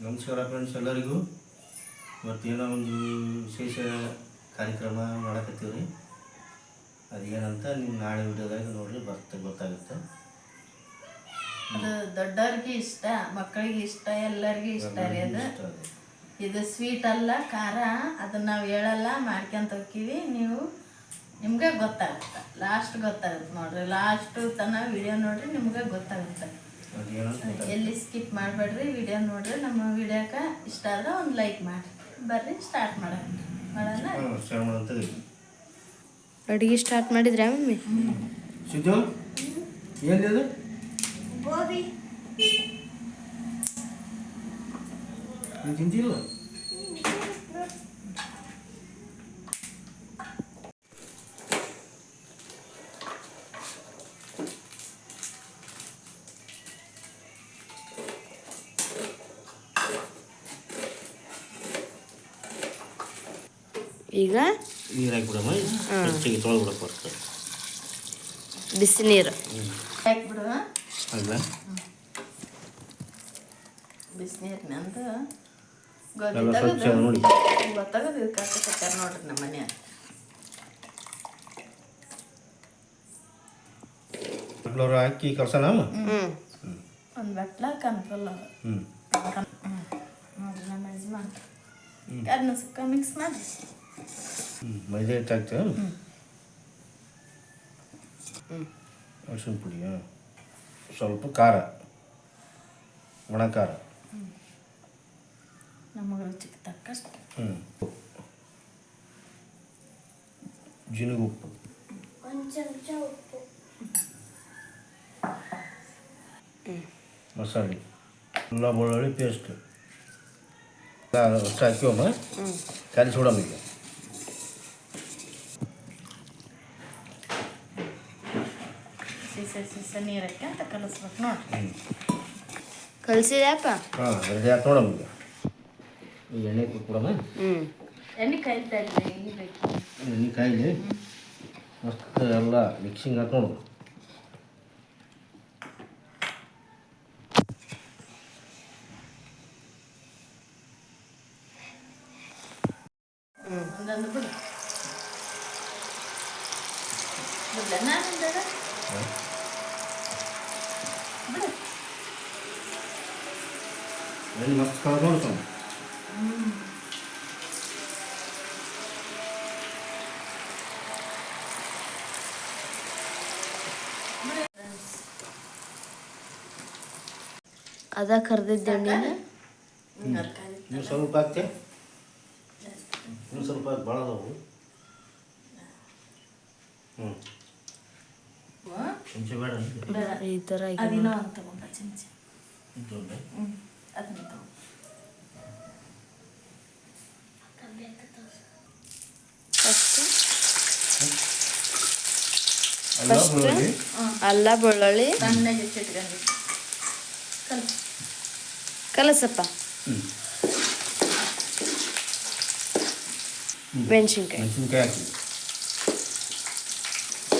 ನಮಸ್ಕಾರ ಫ್ರೆಂಡ್ಸ್ ಎಲ್ಲರಿಗೂ. ಇವತ್ತೇನೋ ಒಂದು ವಿಶೇಷ ಕಾರ್ಯಕ್ರಮ ಮಾಡಕತ್ತೀವಿ ರೀ ಅದೇನಂತ ನೀವು ನಾಳೆ ವಿಡಿಯೋದಾಗ ನೋಡ್ರಿ ಬರ್ತ ಗೊತ್ತಾಗುತ್ತೆ. ಅದು ದೊಡ್ಡವ್ರಿಗೆ ಇಷ್ಟ ಮಕ್ಕಳಿಗೆ ಇಷ್ಟ ಎಲ್ಲರಿಗೂ ಇಷ್ಟ ರೀ ಅದು. ಇದು ಸ್ವೀಟ್ ಅಲ್ಲ ಖಾರ ಅದನ್ನ ನಾವು ಹೇಳಲ್ಲ ಮಾಡ್ಕೊಂತ ಹೋಗ್ತೀವಿ ನೀವು ನಿಮ್ಗೆ ಗೊತ್ತಾಗುತ್ತೆ. ಲಾಸ್ಟ್ ಗೊತ್ತಾಗುತ್ತೆ ನೋಡ್ರಿ. ಲಾಸ್ಟ್ ತನ ವಿಡಿಯೋ ನೋಡ್ರಿ ನಿಮ್ಗೆ ಗೊತ್ತಾಗುತ್ತೆ. ಎಲ್ಲಿ ಸ್ಕಿಪ್ ಮಾಡಬೇಡ್ರಿ ವಿಡಿಯೋ ನೋಡ್ರಿ. ನಮ್ಮ ವಿಡಿಯೋಕ್ಕೆ ಇಷ್ಟ ಆದ್ರೆ ಒಂದು ಲೈಕ್ ಮಾಡಿ. ಬರ್ರಿ ಸ್ಟಾರ್ಟ್ ಮಾಡೋಣ. ಅಡುಗೆ ಸ್ಟಾರ್ಟ್ ಮಾಡಿದ್ರಾ ಮಮ್ಮಿ? ಸಿದ್ದು ಇದು ಗೋಬಿ. ತಿಂತಿಲ್ಲ ಈಗ? ನೀರು ಹಾಕ್ಬಿಡಮ್ಮ ಹೆಚ್ಚಿಗೆ ತೊಳೆದ್ಬಿಡಕ್ಕೆ ಬರ್ತದೆ ಬಿಸಿ ನೀರು ಹಾಕ್ಬಿಡು. ಅಲ್ಲ ಎಲ್ಲ ಸ್ವಚ್ಛ ನೋಡಿ. ಗೊತ್ತಾಗದು ಇದು ಕಟ್ಟ ನೋಡ್ರಿ ನಮ್ಮ ಮನ್ಯಾಗ ಫ್ಲೋರ್ ಹಾಕಿ ಕಲ್ಸಣ ಹ್ಞೂ ಒಂದು ಬಟ್ಲ ಕನ್ಫುಲ್ ಹ್ಞೂ ನೋಡ್ರಿ ನಮ್ಮ ಯಜಮಾನ್ ಅದನ್ನ ಸುಕ್ಕ ಮಿಕ್ಸ್ ಮಾಡಿ ಮೈದಾ ಹಿಟ್ಟು ಹಾಕ್ತೀವ ಅರ್ಶಿಣ ಪುಡಿ ಸ್ವಲ್ಪ ಖಾರ. ಒಣ ಖಾರ. ನಮಗೆ ರುಚಿಗೆ ತಕ್ಕಷ್ಟು. ಹ್ಞೂ ಜಿನುಗುಪ್ಪು ಮಸಾಲೆ. ಎಲ್ಲ ಬೆಳ್ಳುಳ್ಳಿ ಪೇಸ್ಟ್ ಅಷ್ಟು ಹಾಕಿವಮ್ಮ ಕಲಿಸಿ ಬಿಡಮ್ಮ ಈಗ. ಸೀಸೆ ಸೀಸೆ ನೀರಕ್ಕೆ ಅಂತ ಕಲಿಸ್ಬೇಕು ನೋಡ್ರಿ ಹ್ಞೂ ಕಳ್ಸಿದ್ಯಪ್ಪ ಹಾಂ ರೆಡಿ ಆಯ್ತು ನೋಡಮ್ಮ ಈಗ ಈ ಎಣ್ಣೆ ಕೊಡಮ್ಮ ಹ್ಞೂ ಎಣ್ಣೆ ಕಾಯ್ತಾ ಇದ್ರಿ ಈಗ ಬೇಕು ಎಣ್ಣೆ ಕಾಯಿಲಿ ಮಸ್ತ್ ಎಲ್ಲ ಮಿಕ್ಸಿಂಗ್ ಹಾಕಿ ನೋಡು ಒಂದೊಂದು ಬಿಡು ಬಿಡ್ಲ ನಾನು ಎಣ್ಣೆ ಮಸ್ತ್ ಕಳ್ದು ನೋಡು ಸ್ವಾಮಿ ಅದ ಕರ್ದಿದ್ದ ಎಣ್ಣೆನ ಹ್ಮ್, ಅದ್ ಕಾಯ್ದು. ನೀವು ಸ್ವಲ್ಪ ಹಾಕ್ತೆ ನೀವು ಸ್ವಲ್ಪ ಹಾಕಿ ಭಾಳ ಅದಾವು ಹ್ಞೂ ಹ್ಞೂ, ಮುಂಚೆ ಬೇಡ ಬೇಡ. ಈ ಥರ ಈಗ ಅದಿನ್ನೂ ಅಲ್ಲ ಬೆಳ್ಳುಳ್ಳಿ? ಕಲಸಪ್ಪ. ಮೆಣಸಿನ್ಕಾಯಿ.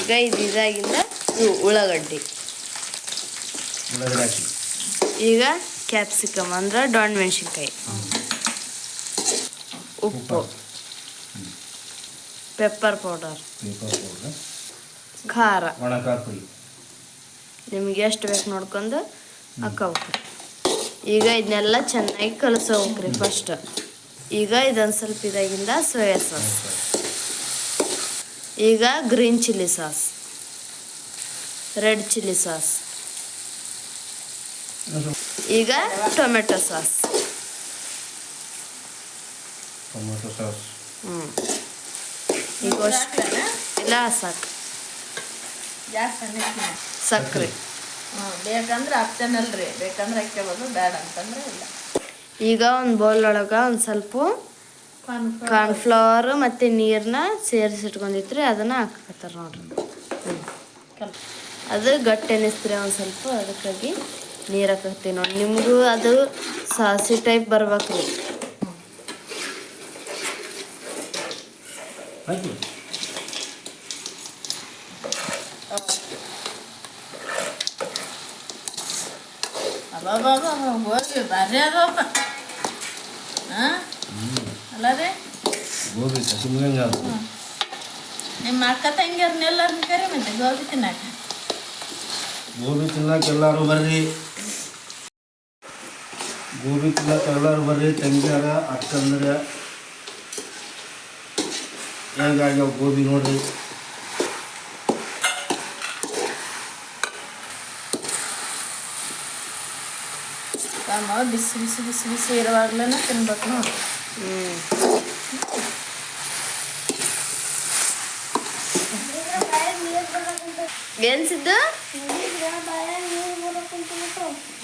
ಈಗ ಇದು ಇದಾಗಿಂದ ಉಳ್ಳಾಗಡ್ಡಿ. ಈಗ ಕ್ಯಾಪ್ಸಿಕಮ್ ಅಂದ್ರೆ ಡೊಣ್ ಮೆಣಸಿನ್ಕಾಯಿ. ಉಪ್ಪು. Pepper powder. ಖಾರ. ನಿಮ್ಗೆ ಎಷ್ಟು ಬೇಕು ನೋಡ್ಕೊಂಡು ಹಾಕೋಬೇಕು. ಈಗ ಇದನ್ನೆಲ್ಲ ಚೆನ್ನಾಗಿ ಕಲಸೋಗ್ರಿ ಫಸ್ಟ್ ಈಗ ಇದೊಂದು ಸ್ವಲ್ಪ ಇದಾಗಿಂದ ಸೋಯಾ ಸಾಸ್ ಈಗ green chilli sauce red chilli sauce ಈಗ ಟೊಮೆಟೊ ಸಾಸ್. Tomato sauce. ಹ್ಞೂ ಈಗ ಅಷ್ಟು. ಇಲ್ಲ ಸಾಕು. ಸಕ್ಕರೆ. ಹ್ಞೂ ಬೇಕಂದ್ರೆ ಆಪ್ಷನಲ್ ರೀ ಬೇಕಂದ್ರೆ ಹಾಕ್ಕೋಬೋದು ಬೇಡ ಅಂತಂದ್ರೆ ಇಲ್ಲ. ಈಗ ಒಂದು ಬೌಲ್ ಒಳಗೆ ಒಂದು ಸ್ವಲ್ಪ ಕಾರ್ನ್ಫ್ಲವರ್ ಮತ್ತು ನೀರನ್ನ ಸೇರಿಸಿಟ್ಕೊಂಡಿತ್ರಿ ಅದನ್ನು ಹಾಕಕತ್ತಾರ ನೋಡ್ರಿ. ಹ್ಞೂ ಕಲ್ ಅದು ಗಟ್ಟಿ ಅನ್ನಿಸ್ತೀರಿ ಒಂದು ಸ್ವಲ್ಪ ಅದಕ್ಕಾಗಿ ನೀರು ಹಾಕತ್ತೀವಿ ನೋಡಿ. ನಿಮಗೂ ಅದು ಸಾಸಿ ಟೈಪ್ ಬರ್ಬೇಕು ರೀ ಹೋಗಿ ಬರ್ರಿ ಅದಪ್ಪ ಹಾಂ? ಅಲ್ಲ ರೀ ಗೋಬಿ ನಿಮ್ಮ ಅಕ್ಕ ತಂಗಿಯರ್ನೆಲ್ಲರನ್ನ ಕರಿ ಮತ್ತೆ ಗೋಬಿ ತಿನ್ನಾಕ. ಗೋಬಿ ತಿನ್ನಕ್ಕೆ ಎಲ್ಲರೂ ಬರ್ರಿ. ಗೋಬಿ ತಿನ್ನಕ್ಕೆ ಎಲ್ಲರೂ ಬರ್ರಿ ತಂಗಿಯಾರ ಅಕ್ಕಂದ್ರೆ. ಹೆಂಗಾಗ್ಯಾವ ಗೋಬಿ ನೋಡ್ರಿ. ಬಿಸಿ ಬಿಸಿ ಬಿಸಿ ಬಿಸಿ ಇರುವಾಗ್ಲೇ ತಿನ್ಬೇಕು ನೋಡಿ ಹ್ಮ್. ಸಿದ್ದು?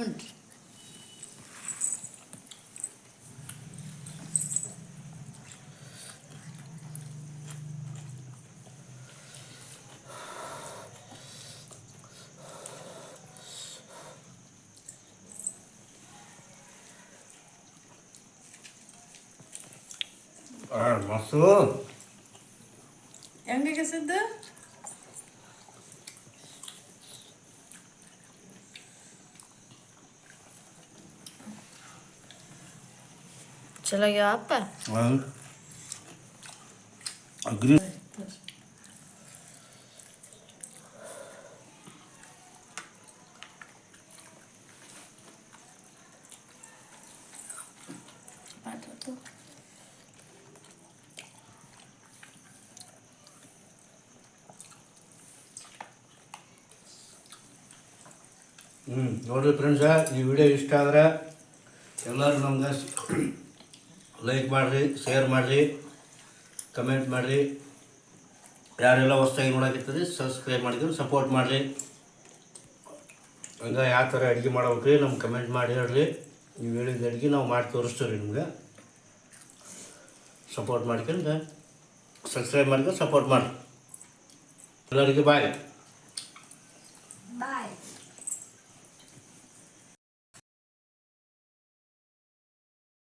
헐. 아, 맛있어. 양계 갔었다? ಹೆಂಗೆ ಸಿದ್ದು ಚಲೋ ಆಗ್ಯಾವಪ್ಪ ಅಗ್ರಿ ಹ್ಞೂ ನೋಡಿರಿ ಫ್ರೆಂಡ್ಸ ಈ ವಿಡಿಯೋ ಇಷ್ಟ ಆದ್ರೆ ಎಲ್ಲರೂ ನಮ್ಗೆ ಲೈಕ್ ಮಾಡಿರಿ ಶೇರ್ ಮಾಡಿರಿ ಕಮೆಂಟ್ ಮಾಡಿರಿ. ಯಾರೆಲ್ಲ ಹೊಸ್ದಾಗಿ ನೋಡೋಕಿರ್ತದೆ ಸಬ್ಸ್ಕ್ರೈಬ್ ಮಾಡಿದ್ರು ಸಪೋರ್ಟ್ ಮಾಡಿರಿ. ಹಂಗೆ ಯಾವ ಥರ ಅಡುಗೆ ಮಾಡ್ಬೇಕ್ರಿ, ನಮ್ಗೆ ಕಮೆಂಟ್ ಮಾಡಿ ಹೇಳ್ರಿ. ನೀವು ಹೇಳಿದ ಅಡುಗೆ ನಾವು ಮಾಡಿ ತೋರಿಸ್ತೀವಿ ನಿಮ್ಗೆ. ಸಪೋರ್ಟ್ ಮಾಡ್ಕೊಂಡು ಸಬ್ಸ್ಕ್ರೈಬ್ ಮಾಡ್ಕೊಂಡು ಸಪೋರ್ಟ್ ಮಾಡಿರಿ. ಎಲ್ಲರಿಗೂ ಬಾಯ್